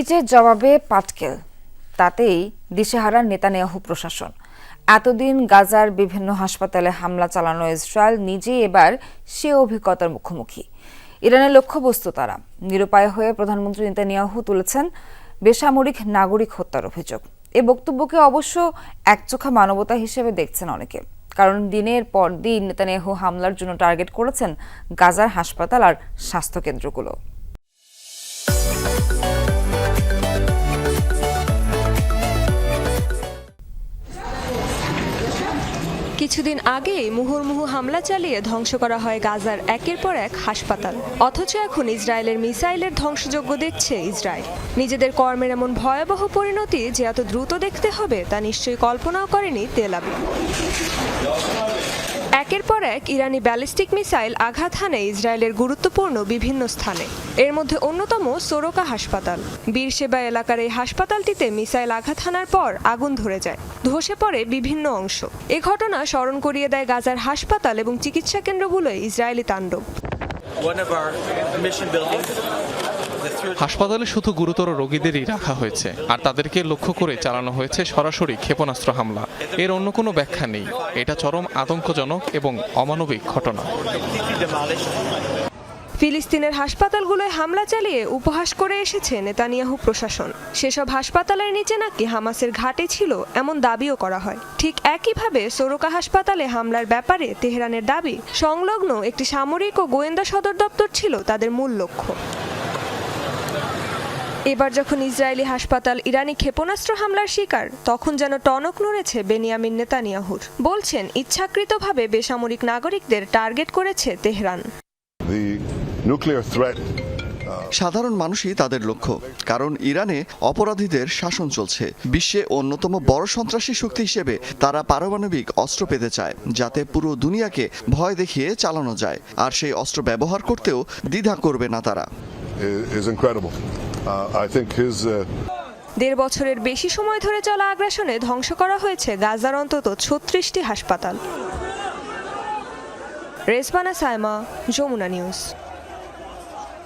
ইজের জবাবে পাটকেল, তাতেই দিশেহারা নেতানিয়াহু প্রশাসন। এতদিন গাজার বিভিন্ন হাসপাতালে হামলা চালানো ইসরায়েল নিজেই এবার সে অভিজ্ঞতার মুখোমুখি। ইরানের লক্ষ্যবস্তু তারা। নিরুপায় হয়ে প্রধানমন্ত্রী নেতানিয়াহু তুলেছেন বেসামরিক নাগরিক হত্যার অভিযোগ। এ বক্তব্যকে অবশ্য একচোখা মানবতা হিসেবে দেখছেন অনেকে। কারণ দিনের পর দিন নেতানিয়াহু হামলার জন্য টার্গেট করেছেন গাজার হাসপাতাল আর স্বাস্থ্যকেন্দ্রগুলো। কিছুদিন আগেই মুহুর্মুহু হামলা চালিয়ে ধ্বংস করা হয় গাজার একের পর এক হাসপাতাল। অথচ এখন ইসরায়েলের মিসাইলের ধ্বংসযোগ্য দেখছে ইসরায়েল। নিজেদের কর্মের এমন ভয়াবহ পরিণতি যে এত দ্রুত দেখতে হবে তা নিশ্চয়ই কল্পনাও করেনি তেলাবি একের পর এক ইরানি ব্যালিস্টিক মিসাইল আঘাত হানে ইসরায়েলের গুরুত্বপূর্ণ বিভিন্ন স্থানে। এর মধ্যে অন্যতম সোরকা হাসপাতাল। বীরসেবা এলাকার এই হাসপাতালটিতে মিসাইল আঘাত হানার পর আগুন ধরে যায়। ধসে পড়ে বিভিন্ন অংশ। এ ঘটনা স্মরণ করিয়ে দেয় গাজার হাসপাতাল এবং চিকিৎসা কেন্দ্রগুলোয় ইসরায়েলি তাণ্ডব। হাসপাতালে শুধু গুরুতর রোগীদেরই রাখা হয়েছে, আর তাদেরকে লক্ষ্য করে চালানো হয়েছে সরাসরি ক্ষেপণাস্ত্র হামলা। এর অন্য কোনো ব্যাখ্যা নেই। এটা চরম আতঙ্কজনক এবং অমানবিক ঘটনা। ফিলিস্তিনের হাসপাতালগুলোয় হামলা চালিয়ে উপহাস করে এসেছে নেতানিয়াহু প্রশাসন। সেসব হাসপাতালের নিচে নাকি হামাসের ঘাটে ছিল এমন দাবিও করা হয়। ঠিক একইভাবে সোরকা হাসপাতালে হামলার ব্যাপারে তেহরানের দাবি, সংলগ্ন একটি সামরিক ও গোয়েন্দা সদর দপ্তর ছিল তাদের মূল লক্ষ্য। এবার যখন ইসরায়েলি হাসপাতাল ইরানি ক্ষেপণাস্ত্র হামলার শিকার তখন যেন টনক নড়েছে বেনিয়ামিন নেতানিয়াহুর। বলছেন ইচ্ছাকৃতভাবে বেসামরিক নাগরিকদের টার্গেট করেছে তেহরান। Threat সাধারণ মানুষই তাদের লক্ষ্য কারণ ইরানে অপরাধীদের শাসন চলছে। বিশ্বে অন্যতম বড় সন্ত্রাসী শক্তি হিসেবে তারা পারমাণবিক অস্ত্র পেতে চায় যাতে পুরো দুনিয়াকে ভয় দেখিয়ে চালানো যায়। আর সেই অস্ত্র ব্যবহার করতেও দ্বিধা করবে না তারা। Is incredible. Uh, I think his uh, দেড় বছরের বেশি সময় ধরে চলা আগ্রাসনে ধ্বংস করা হয়েছে গাজার অন্তত ছত্রিশটি হাসপাতাল রেসবানা সায়মা যমুনা নিউজ